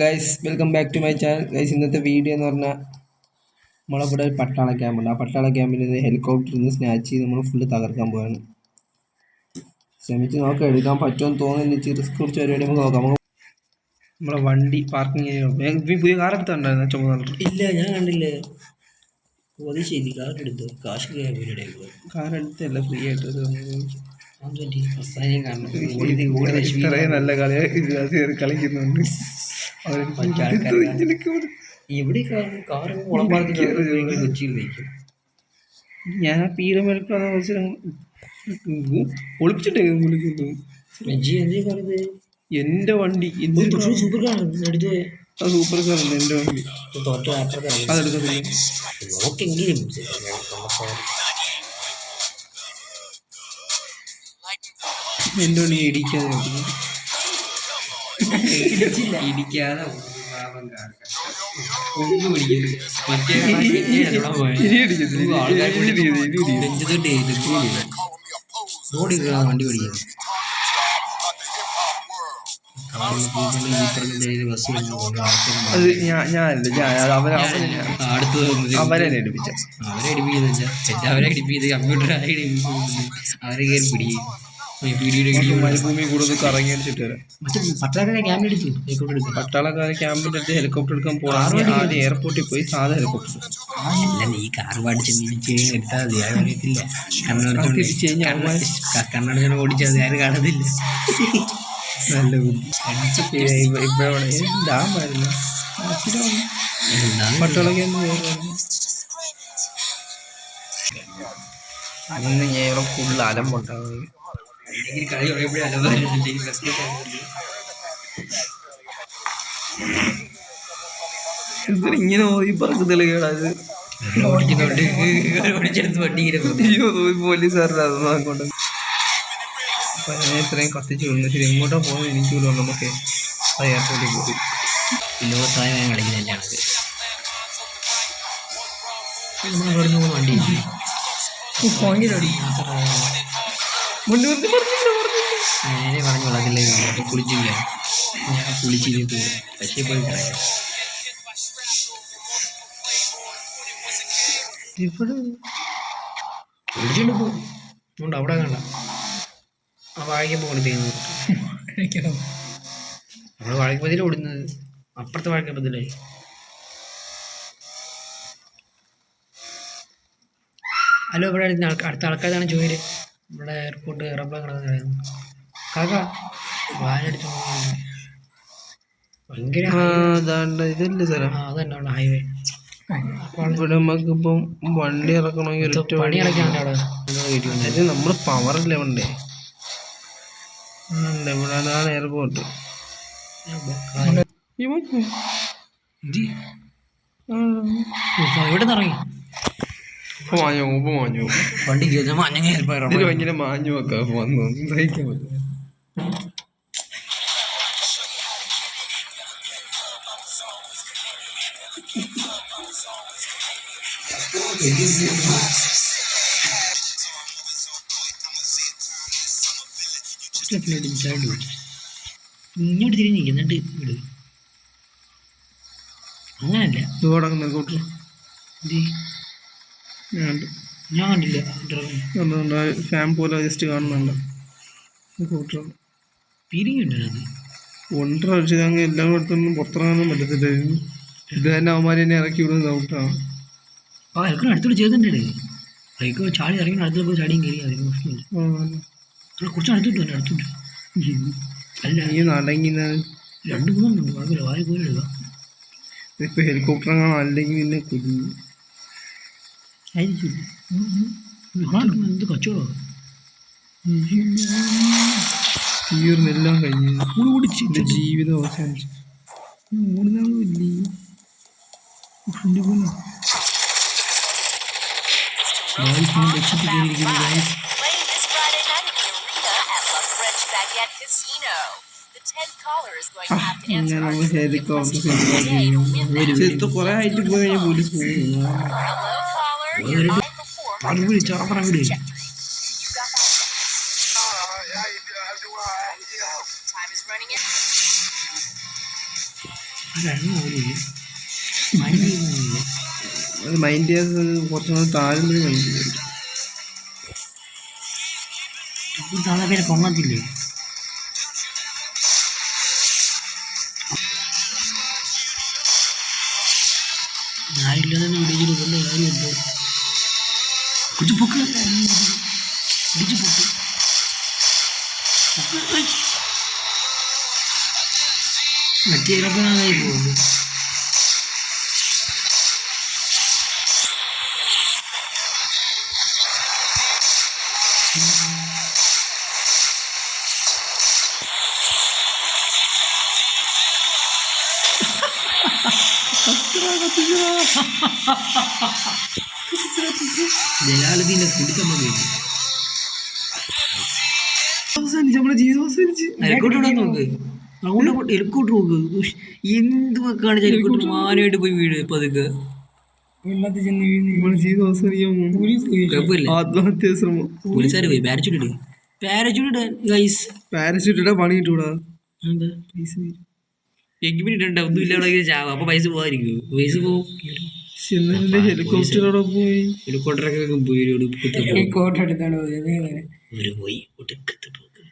Guys welcome back to my channel guys ഇന്നത്തെ video എന്ന് പറഞ്ഞാൽ നമ്മളിവിടെ ഒരു പട്ടാള ക്യാമ്പുണ്ട് ആ പട്ടാള ക്യാമ്പിൽ നിന്ന് ഹെലികോപ്റ്ററിൽ നിന്ന് സ്നാച്ച് ചെയ്ത് നമ്മൾ ഫുള്ള് തകർക്കാൻ പോവാണ്. ശ്രമിച്ച് നോക്കാം എടുക്കാൻ പറ്റുമെന്ന് തോന്നുന്നില്ല ഇച്ചിരി റിസ്ക് കുറിച്ച് പരിപാടി നമുക്ക് നോക്കാം. നമുക്ക് നമ്മളെ വണ്ടി പാർക്കിംഗ് ഏരിയ പുതിയ കാർ എടുത്തുണ്ടായിരുന്നു ചുമന്ന ഇല്ല ഞാൻ കണ്ടില്ലേ? അത് ശരി കാർ എടുത്തു. കാശ് കാർ എടുത്തല്ല ഫ്രീ ആയിട്ട്? ഇത്രയും നല്ല കളി കൊച്ചിയിൽ വയ്ക്കും ഞാൻ ആ പീരം വരക്കാന്ന് വെച്ചാൽ ഒളിപ്പിച്ചിട്ടേ വിളിക്കുന്നു ജി എന്തേ കാറത് എന്റെ വണ്ടി സൂപ്പർ കാർ എടുത്ത് സൂപ്പർ എന്റെ വണ്ടി. അതെടുക്കത്തില്ല നോക്കെങ്കിലും എന്റെ വണ്ടി ഇടിക്കാതെ ഇടിക്കാതെ ഒന്നും മറ്റേ വണ്ടി അത് ഞാൻ ഞാനല്ല ഞാൻ എടുപ്പിച്ച അവരെ അടിപ്പിച്ചു അവരെ അടിപ്പിച്ചത് കമ്പ്യൂട്ടർ അവരെ കയറി പിടിക്കും. മരുഭൂമി കൂടുതൽ കറങ്ങി അടിച്ചിട്ട് വരാം. പട്ടാളക്കാരെ ക്യാമ്പിൽ എടുത്തു ഹെലികോപ്റ്റർ എടുക്കാൻ പോകണമെങ്കിൽ ആദ്യം എയർപോർട്ടിൽ പോയി സാധാ ഹെലികോപ്റ്റർ നീ കഴിഞ്ഞ് എടുത്താൽ മതി അറിയത്തില്ല. കണ്ണടച്ചോണ്ട് തിരിച്ച് കഴിഞ്ഞാൽ കണ്ണടച്ചോണ്ട് ഓടിച്ചാൽ മതി ആരും കാണത്തില്ല. നല്ല ബുദ്ധി. ഇപ്പോഴാണ് ഡാമായിരുന്നു പട്ടാള അന്ന് ഞാൻ ഫുള്ള് അലമ്പുണ്ടാവും അല്ലെങ്കിൽ കളി പറയുമ്പോഴേ അലവാറുണ്ടെങ്കിൽ എന്തിനാ ഇങ്ങനെ ഓടി പറക്കുന്നില്ല കേടാത് ഓടിക്കുന്നുണ്ട് ഓടിച്ചെടുത്ത് വണ്ടി അയ്യോ പോലീസുകാരുടെ അതൊന്നും അങ്ങോട്ട് അപ്പൊ ഞാൻ ഇത്രയും കത്തിച്ചു ശരി എങ്ങോട്ടാ പോകുന്നത് എനിക്ക് പോലും നമുക്ക് ആ എയർപോർട്ടിൽ പോയി ലോകത്തായ ഞാൻ കളിക്കുന്നതല്ലാണത് നമ്മൾ ഇവിടെ നിന്ന് വണ്ടി അടി മുന്നേ നിർത്തി പറഞ്ഞില്ല പറഞ്ഞില്ല. നേരെ പറഞ്ഞു വളർന്നില്ല കുളിച്ചില്ല. ഞാൻ കുളിച്ചിട്ട് പക്ഷേ പോയി കളയാം ഇവിടെ കുളിച്ചുകൊണ്ട് പോകും അതുകൊണ്ട് അവിടെ കണ്ട. ആ വാഴയ്ക്കപ്പോൾ കൊടുത്തേക്കുന്നു നമ്മൾ വാഴയ്ക്കപ്പതിൽ ഓടുന്നത്. അപ്പുറത്തെ വാഴയ്ക്കപ്പത്തിലേ ഹലോ ഇവിടെ അടുത്ത ആൾക്കാരാണ് ചോദിച്ചത് ഇവിടെ എയർപോർട്ട് എയർപ്ലെയിൻ കിടക്കുന്നത് കാക്ക വാനടിച്ചു ഭയങ്കര ഇതല്ലേ സ്ഥലം? ആ അതന്നെ അവിടെ ഹൈവേ ഇവിടെ നമുക്ക് ഇപ്പം വണ്ടി ഇറക്കണമെങ്കിൽ പണി വണ്ടി അവിടെ? നമ്മൾ ഉണ്ട് ഇവിടെ എയർപോർട്ട് ഇവിടെ ഇറങ്ങി. മാഞ്ഞു ഉപ്പ് മാഞ്ഞു വണ്ടി മഞ്ഞങ്ങ ഇതിൽ ഭയങ്കര മാഞ്ഞു വെക്കാം വന്നു. സഹിക്കാൻ പറ്റും ഇങ്ങോട്ട് തിരിഞ്ഞ് എന്നിട്ട് വിട്. അങ്ങനല്ല. ഇത് കൂട്ടർ ഇത് ഞാൻ കണ്ടില്ല ഫാം പോലെ ജസ്റ്റ് കാണുന്നുണ്ട്. കൂട്ടർ പീരിങ് ഉണ്ടല്ലോ അത്. ഒണ്ടര പക്ഷേ അങ്ങ് എല്ലായിടത്തൊന്നും പുറത്തിറങ്ങാനൊന്നും പറ്റത്തില്ല. ഇത് തന്നെ അവന്മാർ തന്നെ ഇറക്കി വിടുന്ന ഡൗട്ടാണ് ആ എൽക്കണം അടുത്തോട് ചെയ്തിട്ടുണ്ടേ ബൈക്ക് ചാടി ഇറങ്ങി അടുത്തോട്ട് പോയി ചാടിയും കയറി അതിന് പ്രശ്നമില്ല. കുറച്ച് അടുത്തോട്ട് തന്നെ അടുത്തോട്ട് അല്ല. ഈ നടങ്ങി രണ്ട് മൂന്നുണ്ട് കുഴപ്പമില്ല. വായ പോയി എടുക്കാം. ഇപ്പൊ ഹെലികോപ്റ്റർ കാണാൻ അല്ലെങ്കിൽ പിന്നെ കുഞ്ഞു ആയിരിക്കും എന്ത് കച്ചവടം തീർന്നെല്ലാം കഴിഞ്ഞു എന്റെ ജീവിതം അവസാനിച്ചു ഓടുന്നില്ലേ ലക്ഷത്തിൽ കയറിയിരിക്കുന്നു guys. Playing this Friday night at the arena at La French Baguette Casino. The 10th caller is going to have to answer ഇങ്ങനെ our നമ്മൾ trivia helicopter question today to win that. ചെറുത്ത് കുറെ ആയിട്ട് പോയി കഴിഞ്ഞാൽ പോലീസ് പോകും Hello, caller. You're on before. പാടി വിളി ചാപ്പറ വിട് You got that? Time is running out. രണ്ടും പോലില്ല മൈൻഡ് ചെയ്യുന്നില്ല അത് മൈൻഡ് ചെയ്യാതെ കുറച്ചും കൂടെ താഴ്ന്നൊരു മൈൻഡ് ചെയ്തു താഴെ പേര് പൊങ്ങത്തില്ലേ കുച്ചു പൊക്ക് ഇടിച്ചു പൊക്ക് പൊക്ക്. ഐ. മറ്റേ ഇറക്കാനായി പോകുന്നു ജലാലുദ്ദീനെ കുടിക്കാൻ വേണ്ടി അവസാനിച്ച് നമ്മുടെ ജീവിതം അവസാനിച്ച് ഹെലികോപ്റ്റർ വിടാൻ നോക്ക് അങ്ങോട്ട് ഹെലികോപ്റ്റർ നോക്ക് എന്ത് വെക്കാണ് ഹെലികോപ്റ്റർ മാനായിട്ട് പോയി വീട് പതുക്കെ നമ്മുടെ ജീവിതം അവസാനിക്കാൻ കുഴപ്പമില്ല. ആത്മഹത്യാ ശ്രമം പോലീസുകാർ പോയി പാരച്ചൂട്ട് ഇട്. പാരച്ചൂട്ട് ഇടാൻ ഗൈസ് പാരഷൂട്ട് ഇടാൻ പണി കിട്ടൂടാ. എന്താ പൈസ തരും. എഗ്രിമെന്റ് ഇടണ്ട ഒന്നും ഇല്ലാതെ ചാവും. അപ്പോൾ പൈസ പോകാതിരിക്കും പൈസ പോവും. എന്നാലും ഹെലികോപ്റ്ററോടെ പോയി ഹെലികോപ്റ്ററൊക്കെ പോയി. എടുത്താണ് പോയത് പോയി ഒടുക്കത്തെ പോക്ക്.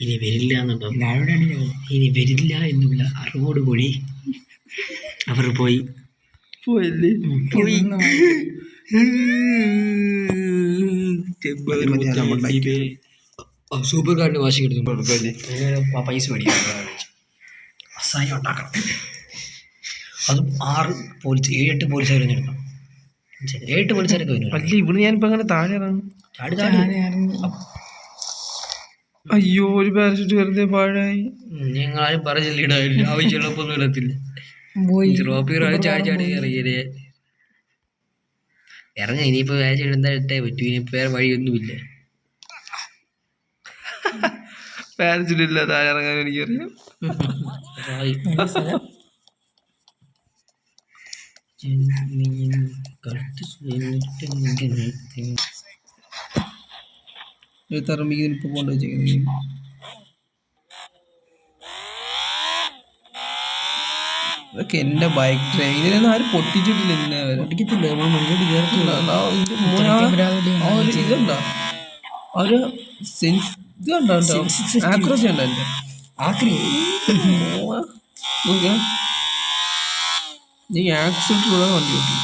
ഇനി വരില്ല എന്നുണ്ടോ? ഇനി വരില്ല എന്നുള്ള അറിവോട് കൂടി അവർ പോയി. പോയല്ലേ? പോയി. സൂപ്പർ കാർഡിന് വാശി കിട്ടുന്നു. പൈസ മേടിക്കാൻ ഉണ്ടാക്കണം. അതും ആറ് പോലീസ് ഏഴെട്ട് പോലീസുകാർ എടുക്കണം ഏഴ് എട്ട് പോലീസുകാരൊക്കെ വരും അല്ല ഇവിടെ ഞാനിപ്പോ അങ്ങനെ താഴെ ഇറങ്ങും. ചാടി ചാടി. അയ്യോ ഒരു പാരഷൂട്ട് വെറുതെ പാഴായി. ഞങ്ങൾ ആരും പറഞ്ഞില്ല ആവശ്യമുള്ളപ്പോൾ ഇടത്തില്ല ഡ്രോപ്പ് ചാടി ചാടി ഇറങ്ങിയേ ഇറങ്ങ ഇനിയിപ്പോ വേറെ എന്താ ഇട്ടേ പറ്റൂ ഇനിയിപ്പോ വേറെ വഴിയൊന്നുമില്ല. പാരഷൂട്ട് ഇല്ല താഴെ ഇറങ്ങാൻ എനിക്കറിയാം. വെച്ചേക്കുന്നത് ഇതൊക്കെ എന്റെ ബൈക്ക് ഡ്രൈവ് ഇതിനൊന്നും ആരും പൊട്ടിച്ചിട്ടില്ല ഇന്നേ വരെ. പൊട്ടിക്കത്തില്ല നമ്മൾ മുന്നോട്ട് കയറത്തില്ല ഇതുണ്ടോ? ഒരു സെൻസ് ഇത് കണ്ടോ ആക്രോസി ഉണ്ടോ എന്റെ? ആക്രി. നോക്കിയാ. നീ ആക്സിഡന്റ് ഉള്ള വണ്ടി ഓട്ടി.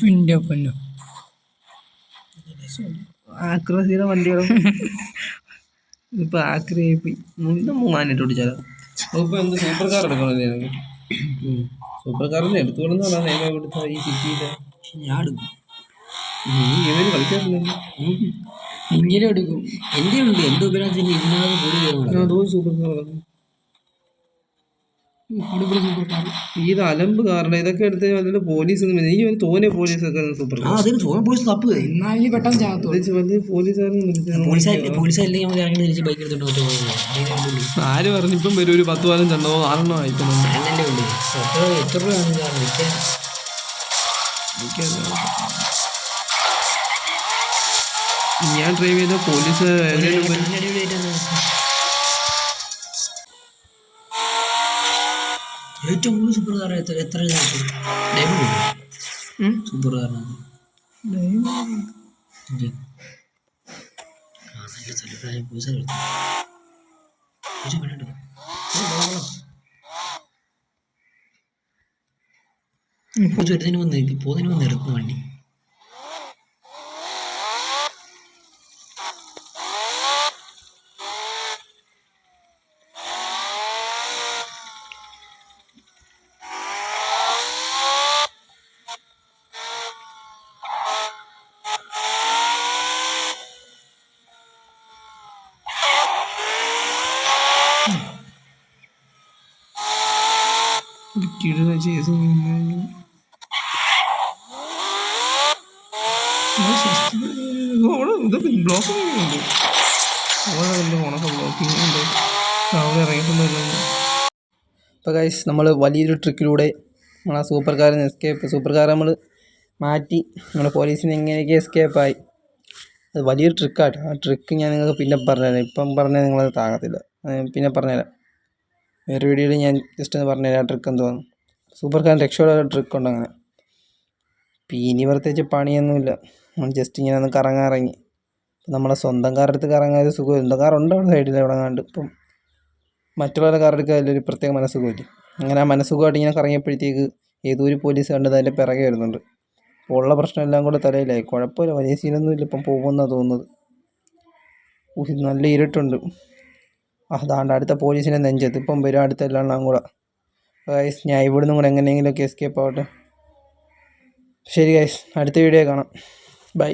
പിന്നെ പൊന്നു. ആക്രോസിയുടെ വണ്ടികളും? ഇപ്പൊ ആക്രിയായി പോയി മുന്നേ മൂന്നാനിട്ട് ഓടിച്ചാലോ? ഇപ്പൊ എന്ത് സൂപ്പർ കാർ എടുക്കണം എനിക്ക് സൂപ്പർ കാറിന് എടുത്തുകൊണ്ടെന്ന് പറഞ്ഞാൽ ഇവിടുത്തെ ഈ സിറ്റിയിലെ ഞാൻ എടുക്കും. നീ ഏതൊരു എങ്കിലും എടുക്കും. എന്റെ ഉണ്ട് എന്റെ ഉപരാജത്തിന് ഇതിനകത്ത് കൂടി കയറണം അതോ സൂപ്പർ ഈ ഇത് അലമ്പ് കാരണം ഇതൊക്കെ എടുത്ത് അതിന്റെ പോലീസ്. ഈ ഒരു തോന്നിയ പോലീസ് ഒക്കെ സൂപ്പർ ആ അതിന് തോനെ പോലീസ് തപ്പ്. എന്നാൽ പെട്ടെന്ന് ചാകത്തു വലിയ പോലീസ് ആര് പറഞ്ഞു ഇപ്പം വരും ഒരു പത്ത് പതിനഞ്ച് ചെണ്ടോ ആറെണ്ണോ ആയിട്ടുണ്ട്. എത്ര എത്ര രൂപയാണ് കാരണം വിൽക്കാൻ ഞാൻ ഡ്രൈവ് ചെയ്ത പോലീസ് ഏറ്റവും കൂടുതൽ സൂപ്പർ കാർ എത്ര സൂപ്പർ കാറിനകത്ത് നല്ല എടുത്തതിന് വന്ന് പോകുന്നതിന് വന്ന് നിർത്തുന്ന വണ്ടി. ചേസ് ഇതൊക്കെ ബ്ലോക്ക് ചെയ്യുന്നുണ്ട്. അപ്പോൾ ഗൈസ് നമ്മൾ വലിയൊരു ട്രിക്കിലൂടെ നമ്മൾ ആ കാറിന് എസ്കേപ്പ് സൂപ്പർ കാർ നമ്മൾ മാറ്റി നമ്മുടെ പോലീസിന് എങ്ങനെയൊക്കെ എസ്കേപ്പായി അത് വലിയൊരു ട്രിക്കാട്ടോ ആ ട്രിക്ക് ഞാൻ നിങ്ങൾക്ക് പിന്നെ പറഞ്ഞുതരാം. ഇപ്പം പറഞ്ഞാൽ നിങ്ങളത് താങ്ങത്തില്ല. പിന്നെ പറഞ്ഞുതരാം. വേറെ വീഡിയോയിൽ ഞാൻ ജസ്റ്റ് ഒന്ന് പറഞ്ഞുതരാം. ആ ട്രിക്ക് എന്തോന്ന്. സൂപ്പർ കാരൻ രക്ഷയുടെ ട്രിക്ക് ഉണ്ട് അങ്ങനെ. പിന്നെ പ്രത്യേകിച്ച് പണിയൊന്നുമില്ല. നമ്മൾ ജസ്റ്റ് ഇങ്ങനെ ഒന്ന് കറങ്ങാൻ ഇറങ്ങി നമ്മളെ സ്വന്തം കാർ എടുത്ത് കറങ്ങാൻ ഒരു സുഖം സ്വന്തം കാർ ഉണ്ട് അവിടെ സൈഡിൽ എവിടെ കണ്ട് ഇപ്പം മറ്റുള്ളവരുടെ കാർ എടുക്കുക അതിലൊരു പ്രത്യേക മനസ്സുഖമില്ല അങ്ങനെ ആ മനസ്സുഖമായിട്ട് ഇങ്ങനെ കറങ്ങിയപ്പോഴത്തേക്ക് ഏതോ ഒരു പോലീസ് കണ്ടത് അതിന്റെ പിറകെ വരുന്നുണ്ട്. അപ്പോൾ ഉള്ള പ്രശ്നമെല്ലാം കൂടെ തലയിലായി. കുഴപ്പമില്ല. വലിയ സീനൊന്നുമില്ല. ഇപ്പം പോകുമെന്നാണ് തോന്നുന്നത്. നല്ല ഇരുട്ടുണ്ട്. അതാണ്ട് അടുത്ത പോലീസിനെ നെഞ്ചത്ത്. ഇപ്പം വരും അടുത്ത എല്ലാം കൂടെ. ഗൈസ് ഞാൻ ഇവിടുന്ന് കൂടെ എങ്ങനെയെങ്കിലുമൊക്കെ എസ്കേപ്പ് ആവട്ടെ. ശരി ഗൈസ് അടുത്ത വീഡിയോ കാണാം. ബൈ